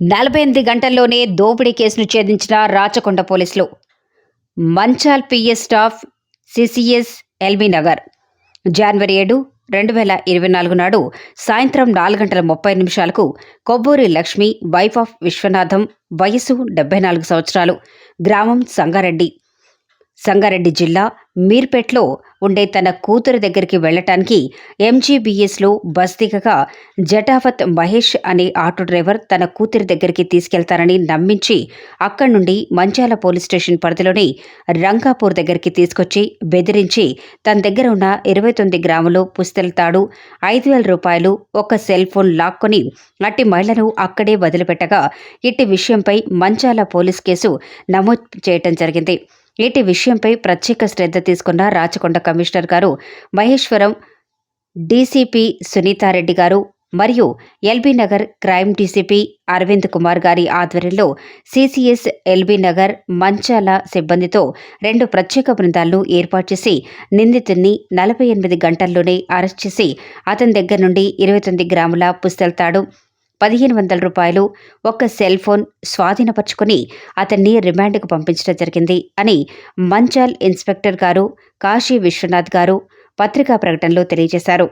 నలభై ఎనిమిది గంటల్లోనే దోపిడీ కేసును ఛేదించిన రాచకొండ పోలీసులు. Manchal PS staff CCS LB Nagar. జనవరి ఏడు రెండు వేల ఇరవై నాలుగు నాడు సాయంత్రం నాలుగు గంటల ముప్పై నిమిషాలకు కొబ్బూరి లక్ష్మి వైఫ్ ఆఫ్ విశ్వనాథం వయసు డెబ్బై నాలుగు సంవత్సరాలు గ్రామం సంగారెడ్డి. సంగారెడ్డి జిల్లా మీర్పేట్లో ఉండే తన కూతురు దగ్గరికి వెళ్ళటానికి ఎంజీబీఎస్లో బస్ దిగగా జటావత్ మహేష్ అనే ఆటో డ్రైవర్ తన కూతురి దగ్గరికి తీసుకెళ్తారని నమ్మించి అక్కడి నుండి మంచాల పోలీస్ స్టేషన్ పరిధిలోని రంగాపూర్ దగ్గరికి తీసుకొచ్చి బెదిరించి తన దగ్గర ఉన్న ఇరవై తొమ్మిది గ్రాములు పుస్తెలతాడు ఐదు వేల రూపాయలు ఒక సెల్ ఫోన్ లాక్కొని అట్టి మహిళను అక్కడే వదిలిపెట్టగా ఇట్టి విషయంపై మంచాల పోలీస్ కేసు నమోదు చేయటం జరిగింది. ఇటు విషయంపై ప్రత్యేక శ్రద్ధ తీసుకున్న రాచకొండ కమిషనర్ గారు మహేశ్వరం డీసీపీ సునీతారెడ్డి గారు మరియు LB Nagar crime DCP Aravind Kumar గారి ఆధ్వర్యంలో సీసీఎస్ ఎల్బీ నగర్ మంచాల సిబ్బందితో రెండు ప్రత్యేక బృందాలను ఏర్పాటు చేసి నిందితుడిని నలభై ఎనిమిది గంటల్లోనే అరెస్ట్ చేసి అతని దగ్గర నుండి ఇరవై తొమ్మిది గ్రాముల పుస్తెల్తాడు పదిహేను వందల రూపాయలు ఒక సెల్ ఫోన్ స్వాధీనపరుచుకుని అతన్ని రిమాండ్కు పంపించడం జరిగింది అని మంచాల్ ఇన్స్పెక్టర్ గారు కాశీ విశ్వనాథ్ గారు పత్రికా ప్రకటనలో తెలియజేశారు.